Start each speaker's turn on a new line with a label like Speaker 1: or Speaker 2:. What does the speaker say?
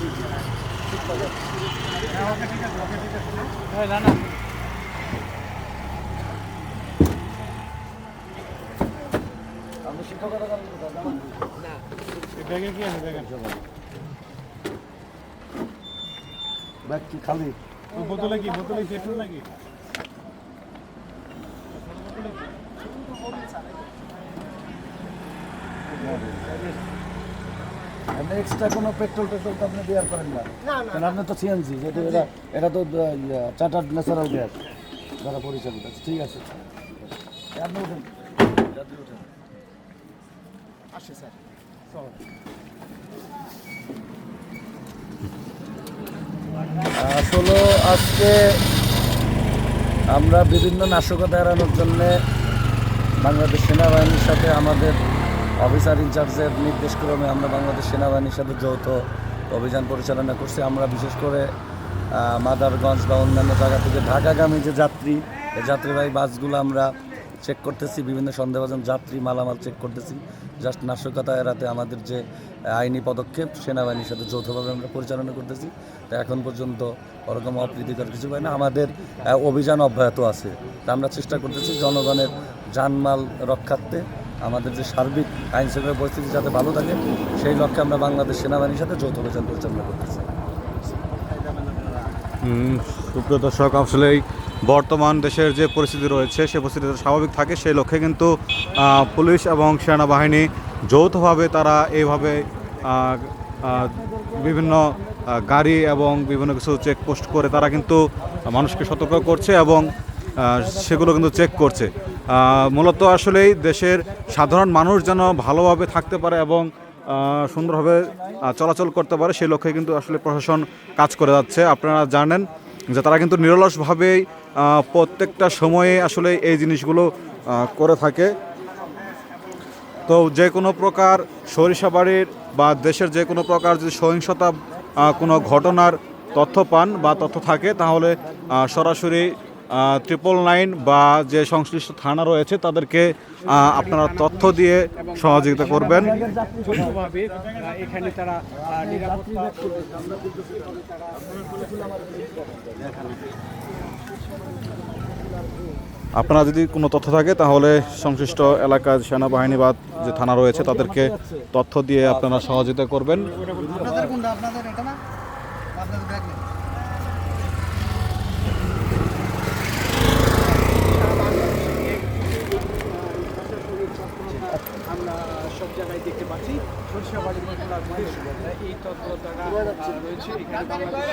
Speaker 1: আপনি করেন কোথায়
Speaker 2: ব্যাগে কি আছে ব্যাগে
Speaker 1: ব্যাগ কি খালি
Speaker 2: বোতলে কি বোতলে পেট্রোল নাকি
Speaker 1: আপনি এক্সট্রা কোনো পেট্রোল টেট্রোল তো আপনি বিয়ার করেন না। কারণ আপনি তো সিএনজি যেটা এটা এটা তো চার্টার্ড ন্যাচারাল গ্যাস যারা পরিচালিত আছে ঠিক আছে। আপনি উঠেন। উঠেন
Speaker 2: আসে স্যার।
Speaker 1: আসলে আজকে আমরা বিভিন্ন নাশকতা এড়ানোর জন্যে বাংলাদেশ সেনাবাহিনীর সাথে আমাদের অফিসার ইনচার্জের নির্দেশক্রমে আমরা বাংলাদেশ সেনাবাহিনীর সাথে যৌথ অভিযান পরিচালনা করছি। আমরা বিশেষ করে মাদারগঞ্জ বা অন্যান্য জায়গা থেকে ঢাকাগামী যে যাত্রী যাত্রীবাহী বাসগুলো আমরা চেক করতেছি, বিভিন্ন সন্দেহভাজন যাত্রী মালামাল চেক করতেছি। জাস্ট নাশকতা এড়াতে আমাদের যে আইনি পদক্ষেপ, সেনাবাহিনীর সাথে যৌথভাবে আমরা পরিচালনা করতেছি। তা এখন পর্যন্ত ওরকম অপ্রীতিকর কিছু হয় না। আমাদের অভিযান অব্যাহত আছে। তা আমরা চেষ্টা করতেছি জনগণের জানমাল রক্ষার্থে। আমাদের যে সার্বিক আইন শৃঙ্খলা পরিস্থিতি যাতে ভালো থাকে, সেই লক্ষ্যে আমরা বাংলাদেশ সেনাবাহিনীর সাথে যৌথ অভিযান পরিচালনা করতেছি।
Speaker 3: সুপ্রিয় দর্শক, আসলে বর্তমান দেশের যে পরিস্থিতি রয়েছে, সে পরিস্থিতি স্বাভাবিক থাকে। সেই লক্ষ্যে কিন্তু পুলিশ এবং সেনাবাহিনী যৌথভাবে তারা এইভাবে বিভিন্ন গাড়ি এবং বিভিন্ন কিছু চেকপোস্ট করে তারা কিন্তু মানুষকে সতর্ক করছে এবং সেগুলো কিন্তু চেক করছে। মূলত আসলেই দেশের সাধারণ মানুষ যেন ভালোভাবে থাকতে পারে এবং সুন্দরভাবে চলাচল করতে পারে সেই লক্ষ্যে কিন্তু আসলে প্রশাসন কাজ করে যাচ্ছে। আপনারা জানেন যে তারা কিন্তু নিরলসভাবেই প্রত্যেকটা সময়ে আসলে এই জিনিসগুলো করে থাকে। তো যে কোনো প্রকার সরিষাবাড়ির বা দেশের যে কোনো প্রকার যদি সহিংসতা কোনো ঘটনার তথ্য পান বা তথ্য থাকে, তাহলে সরাসরি ট্রিপল নাইন বা যে সংশ্লিষ্ট থানা রয়েছে তাদেরকে আপনারা তথ্য দিয়ে সহযোগিতা করবেন।
Speaker 2: ছোটভাবে এখানে তারা
Speaker 3: আপনারা যদি কোনো তথ্য থাকে তাহলে সংশ্লিষ্ট এলাকার সেনাবাহিনী বা যে থানা রয়েছে তাদেরকে তথ্য দিয়ে আপনারা সহযোগিতা করবেন।
Speaker 2: দেখতে পাচ্ছি। সরিষাবাড়ি মহিলা এই তথ্য তারা রয়েছে। এখানে বাংলাদেশ